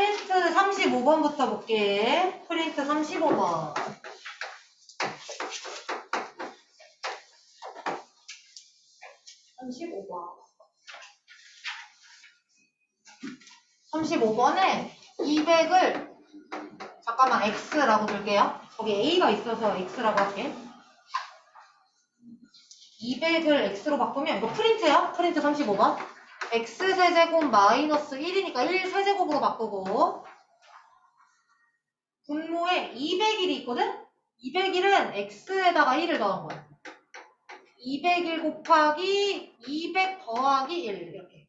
프린트 35번부터 볼게. 프린트 35번. (35번) 35번에 200을 잠깐만 x라고 줄게요. 거기 a가 있어서 x라고 할게. 200을 x로 바꾸면 이거 프린트야. 프린트 35번. X 세제곱 마이너스 1이니까 1 세제곱으로 바꾸고 분모에 200일이 있거든? 200일은 x에다가 1을 더한 거야. 201 곱하기 200 더하기 1 이렇게.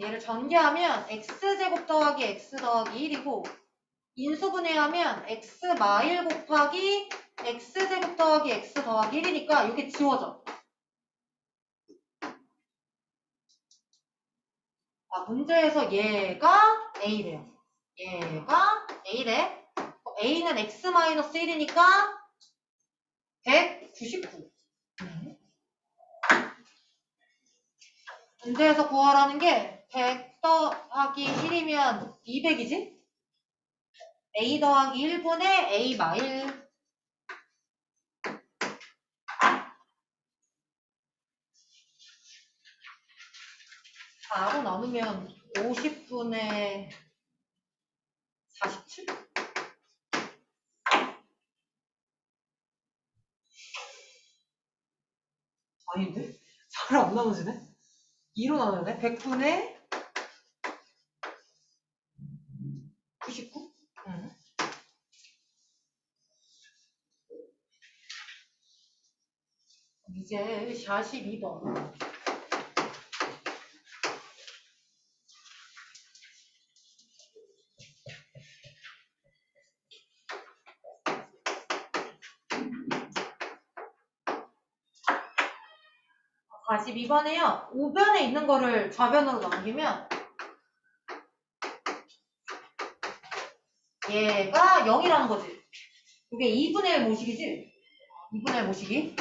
얘를 전개하면 x제곱 더하기 x 더하기 1이고 인수분해하면 x 마일 곱하기 x제곱 더하기 x 더하기 1이니까 이게 지워져. 아, 문제에서 얘가 a래요. 얘가 a래. 어, a는 x 마이너스 1이니까 199. 음. 문제에서 구하라는 게 100 더하기 1이면 200이지? A 더하기 1분의 a 마일 사로 나누면 50분의 47? 아닌데? 4로 안 나눠지네? 2로 나눠야 돼? 100분의 99? 이제 42번. 아, 42번에요. 우변에 있는 거를 좌변으로 넘기면 얘가 0이라는 거지. 이게 2분의 1 모식이지? 2분의 1 모식이.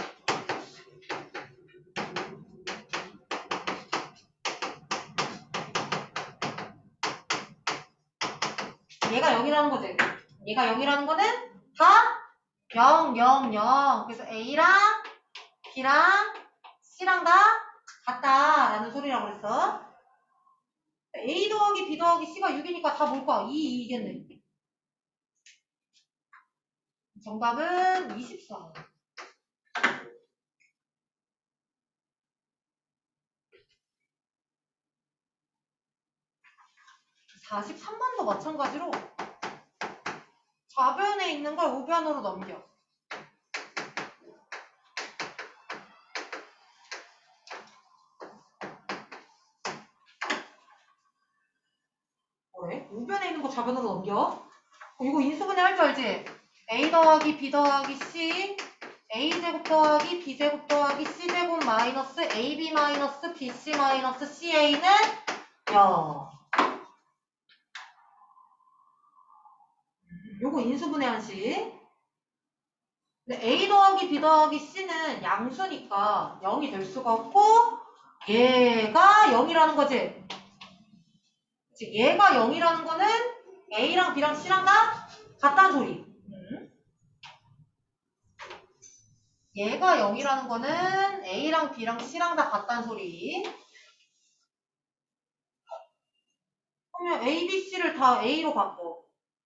얘가 0이라는 거지. 얘가 0이라는 거는 다 0, 0, 0. 그래서 A랑 B랑 C랑 다 같다라는 소리라고 그랬어. A 더하기 B 더하기 C가 6이니까 다 뭘까? 2, 2겠네. 정답은 24. (43 번도) 마찬가지로 좌변에 있는 걸 우변으로 넘겨. 뭐래? 우변에 있는 거 좌변으로 넘겨? 어, 이거 인수분해 할 줄 알지? a 더하기 b 더하기 c a제곱 더하기 b제곱 더하기 c제곱 마이너스 ab 마이너스 bc 마이너스 ca는 0. 요거 인수분해 한식. 근데 a 더하기 b 더하기 c는 양수니까 0이 될 수가 없고 얘가 0이라는 거지. 그치? 얘가 0이라는 거는 A랑 B랑 C랑 다 같다는 소리. 음. 얘가 0이라는 거는 A랑 B랑 C랑 다 같다는 소리. 그러면 A, B, C를 다 A로 바꿔.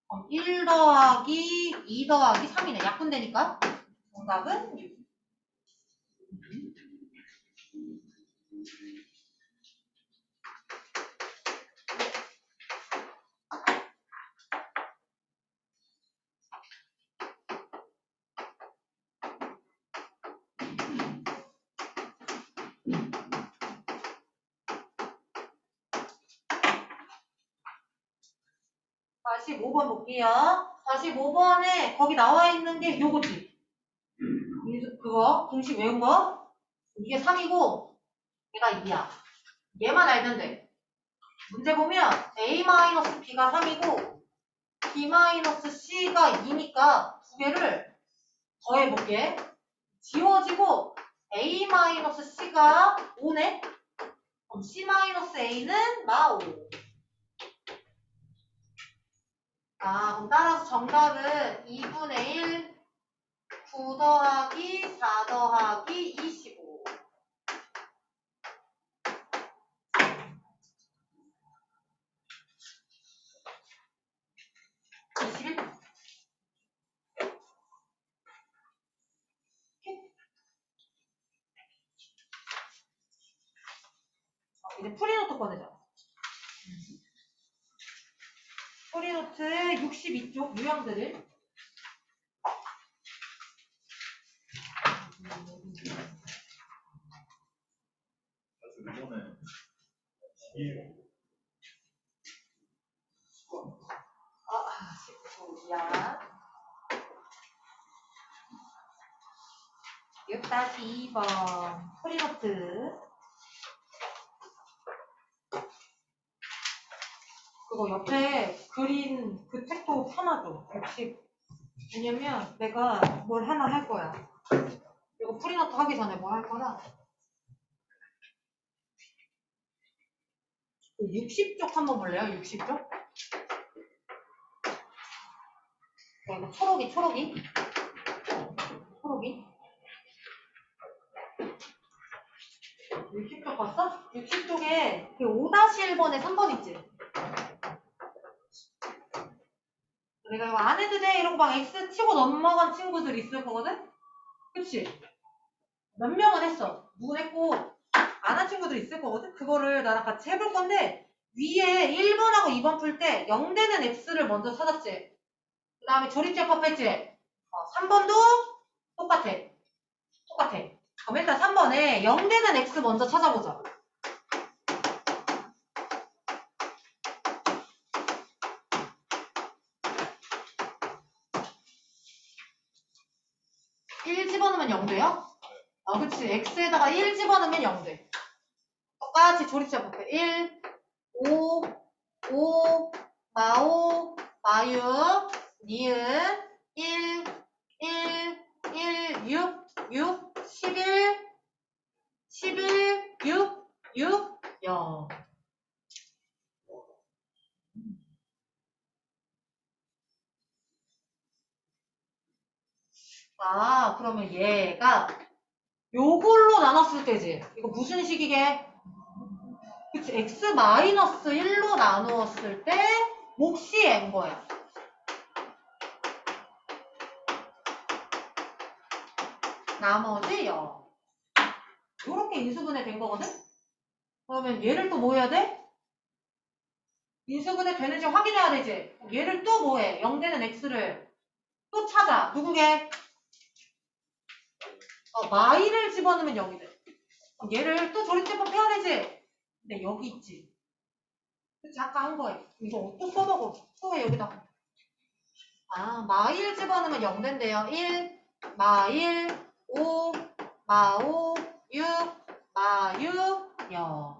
그럼 1 더하기 2 더하기 3이네. 약분되니까. 정답은 6. 다시 5번 볼게요. 45번에 거기 나와 있는 게 요거지. 그거 공식 외운 거. 이게 3이고 얘가 2야. 얘만 알면 돼. 문제 보면 A-B가 3이고 B-C가 2니까 두 개를 더해볼게. 지워지고 A-C가 5네? 그럼 C-A는 마 5. 아, 그럼 따라서 정답은 2분의 1, 9 더하기 4 더하기 25. 21? 어, 이제 프리노트 꺼내자. 프리노트 62쪽 유형들을 그래서 이번에 이 아, 19야. 6-2번 프리노트 그거 옆에 그린 그 책도 펴놔줘 60 왜냐면 내가 뭘 하나 할 거야 이거 프리노트 하기 전에 뭐 할 거라 60쪽 한번 볼래요? 60쪽? 어, 이거 초록이 초록이 초록이 60쪽 봤어? 60쪽에 그 5-1번에 3번 있지? 내가 이거 안 해도 돼 이러고 막 X 치고 넘어간 친구들 있을 거거든? 그치? 몇 명은 했어. 누군 했고 안 한 친구들 있을 거거든? 그거를 나랑 같이 해볼 건데 위에 1번하고 2번 풀 때 0되는 X를 먼저 찾았지? 그 다음에 조립제법 했지? 어, 3번도 똑같아. 똑같아. 그럼 일단 3번에 0되는 X 먼저 찾아보자. 일 집어넣으면 0 돼요? 어, 그치. X에다가 1 집어넣으면 0 돼. 똑같이 조립제법 해. 1, 5, 5, 마오, 마유, 니은, 1, 1, 1, 6, 6, 11, 11, 6, 6, 0. 아, 그러면 얘가 요걸로 나눴을 때지. 이거 무슨 식이게? 그치, x 마이너스 1로 나누었을 때 몫이 n 거야. 나머지 0. 요렇게 인수분해 된 거거든? 그러면 얘를 또 뭐 해야 돼? 인수분해 되는지 확인해야 되지. 얘를 또 뭐 해? 0 되는 x를 또 찾아. 누구게? 어, 마이를 집어넣으면 0이 돼. 얘를 또 조립제법 해야 되지? 근데 여기 있지. 그치, 아까 한 거에. 이거 또 써먹어. 또 해, 여기다. 아, 마일 집어넣으면 0 된대요. 1, 마일, 5, 마5, 6, 마6, 0.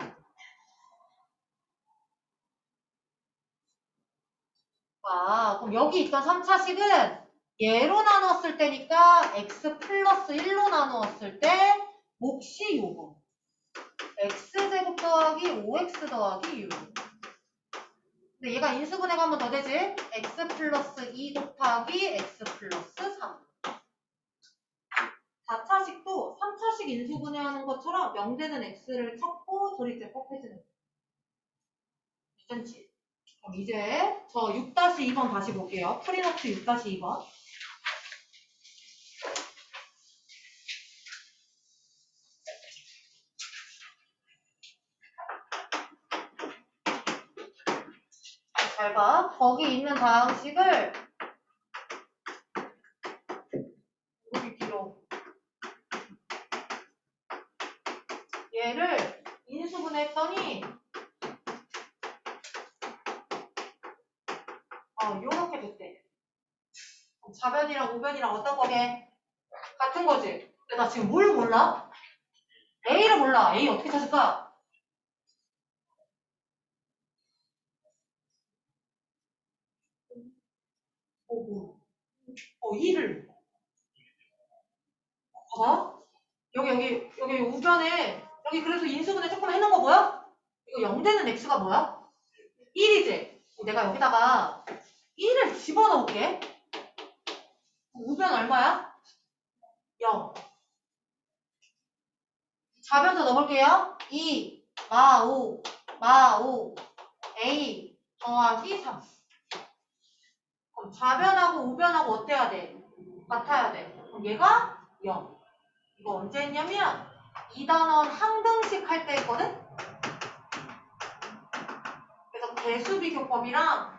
아, 그럼 여기 있던 3차식은 얘로 나눴을 때니까 x 플러스 1로 나누었을 때 몫이 요거. x제곱 더하기 5x 더하기 6. 근데 얘가 인수분해가 한 번 더 되지? x 플러스 2 곱하기 x 플러스 3. 4차식도 3차식 인수분해하는 것처럼 0되는 x를 찾고 조립제법 해주는 거야. 괜찮지? 이제 저 6-2번 다시 볼게요. 프리노트 6-2번. 잘 봐. 거기 있는 다항식을 여기 뒤로 얘를 인수분해했더니 어, 요렇게 됐대. 그럼 좌변이랑 우변이랑 어떤 거게? 같은 거지. 근데 나 지금 뭘 몰라? A를 몰라. A 어떻게 찾을까? 어, 뭐. 어, 2를. 봐봐. 여기 여기 여기 우변에 여기 그래서 인수분해 조금 해놓은 거 보여? 이거 0 되는 x가 뭐야? 1이지? 내가 여기다가 1을 집어넣을게 우변 얼마야? 0 좌변서 넣어볼게요 2 마 5 마 5 a 더하기 3 그럼 좌변하고 우변하고 어때야 돼? 같아야 돼 그럼 얘가 0 이거 언제 했냐면 2단원 항등식 할 때 했거든? 그래서 개수비교법이랑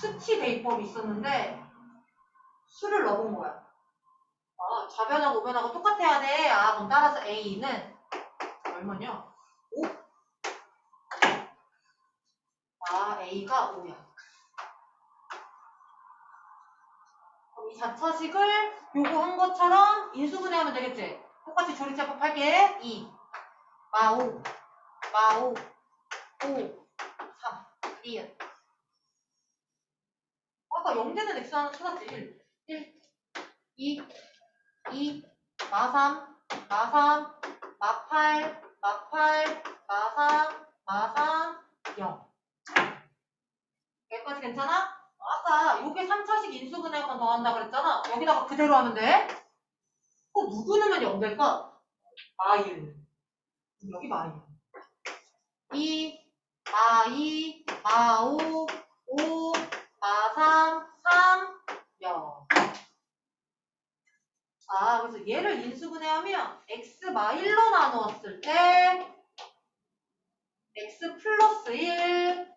수치 대입법이 있었는데 수를 넣어본 거야. 아, 좌변하고 우변하고 똑같아야 돼. 아, 그럼 따라서 A는 얼마냐? 5. 아, A가 5야. 그럼 이 4차식을 요거 한 것처럼 인수분해하면 되겠지? 똑같이 조리제법 할게. 2, 마 5, 마 5, 5, 3, 2. 아까 0 되는 x 하나 찾았지. 1, 1, 2, 2, 마 3, 마 3, 마 8, 마 8, 마 3, 마 3, 0. 여기까지 괜찮아? 아까 요게 3차식 인수분해 한번더 한다 그랬잖아. 여기다가 그대로 하면 돼. 어, 누구 넣으면 0 될까? 마일. 여기 마일. 2, 마2, 마5, 5, 마3, 3, 0. 아, 그래서 얘를 인수분해하면 x 마1로 나누었을 때 x 플러스 1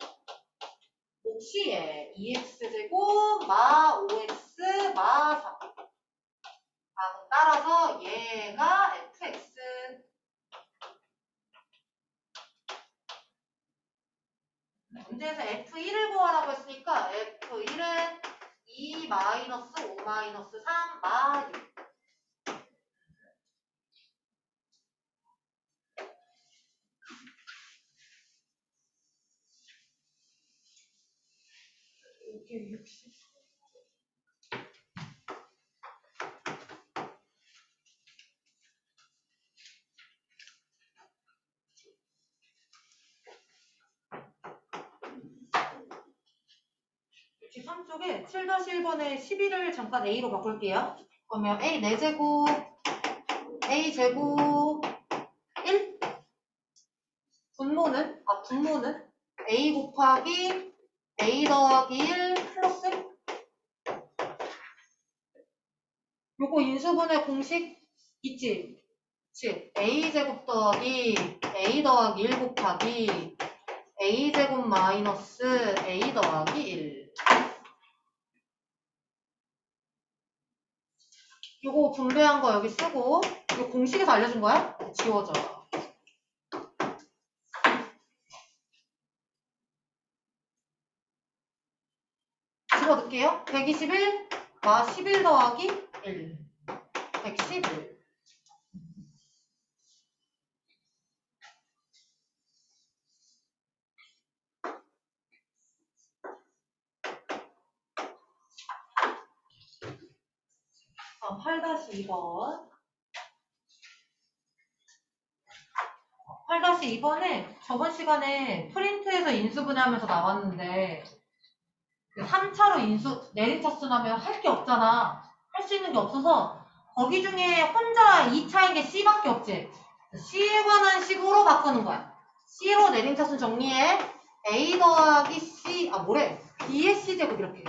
몫이에 2x제곱 마 5x 마 3. 아, 따라서 얘가 fx. 문제에서 f1을 구하라고 했으니까 f1은 2 마이너스 5 마이너스 3 마 6. 이게 60. 역시 3쪽에 7-1번에 11을 잠깐 A로 바꿀게요. 그러면 A 4제곱, A 제곱 1. 분모는, 아, 분모는 A 곱하기 A 더하기 1 플러스 1. 요거 인수분해 공식 있지? 그치? A 제곱 더하기 A 더하기 1 곱하기 A 제곱 마이너스 A 더하기 1. 요거 분배한 거 여기 쓰고 이거 공식에서 알려준 거야? 지워져. 집어넣을게요. 121, 마 11 더하기 1. 111. 어, 8-2번. 8-2번에 저번 시간에 프린트해서 인수분해하면서 나왔는데 3차로 인수 내림차순하면 할 게 없잖아. 할 수 있는 게 없어서 거기 중에 혼자 2차인 게 C밖에 없지. C에 관한 식으로 바꾸는 거야. C로 내림차순 정리해. A 더하기 C, 아 뭐래? B의 C제곱 이렇게.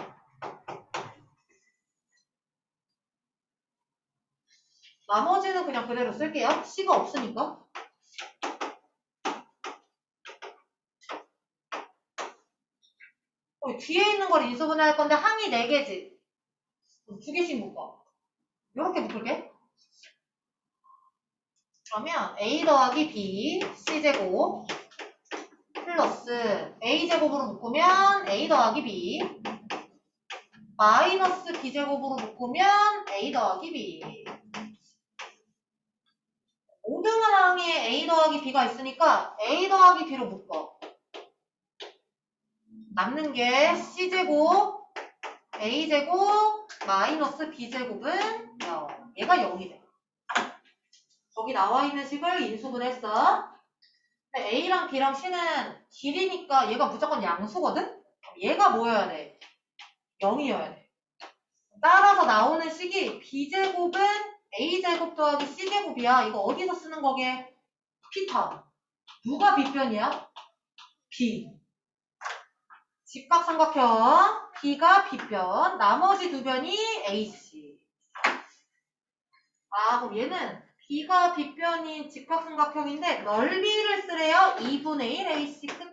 나머지는 그냥 그대로 쓸게요. C가 없으니까. 어, 뒤에 있는 걸 인수분해 할 건데 항이 4개지. 두 개씩 묶어. 이렇게 묶을게. 그러면 A 더하기 B C제곱 플러스 A제곱으로 묶으면 A 더하기 B 마이너스 B제곱으로 묶으면 A 더하기 B 모든 항에 A 더하기 B가 있으니까 A 더하기 B로 묶어. 남는 게 C제곱, A제곱, 마이너스 B제곱은 0. 얘가 0이 돼. 거기 나와 있는 식을 인수분 했어. 근데 A랑 B랑 C는 길이니까 얘가 무조건 양수거든? 얘가 뭐여야 돼? 0이어야 돼. 따라서 나오는 식이 B제곱은 A제곱 더하기 C제곱이야. 이거 어디서 쓰는 거게? 피타. 누가 B변이야? B. 직각 삼각형 B가 B변, 나머지 두 변이 AC. 아, 그럼 얘는 B가 B변인 직각 삼각형인데 넓이를 쓰래요. 2분의 1 AC 끝.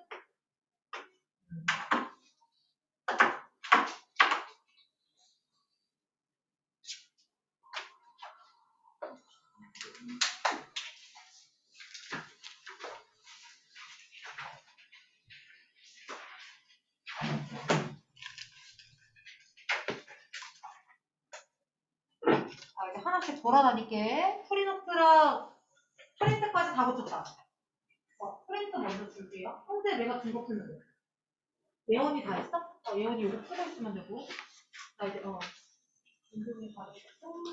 하나씩 돌아다닐게. 프리노트랑 프린트까지 다 붙였다. 어, 프린트 먼저 줄게요. 현재 내가 준거 풀면 돼. 예원이 다 했어? 어, 예원이 이거 쓰고 있으면 되고. 나 이제, 어. 운동이 다 했고.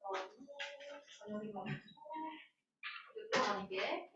어, 저녁이 다 했고. 이제 돌아다닐게.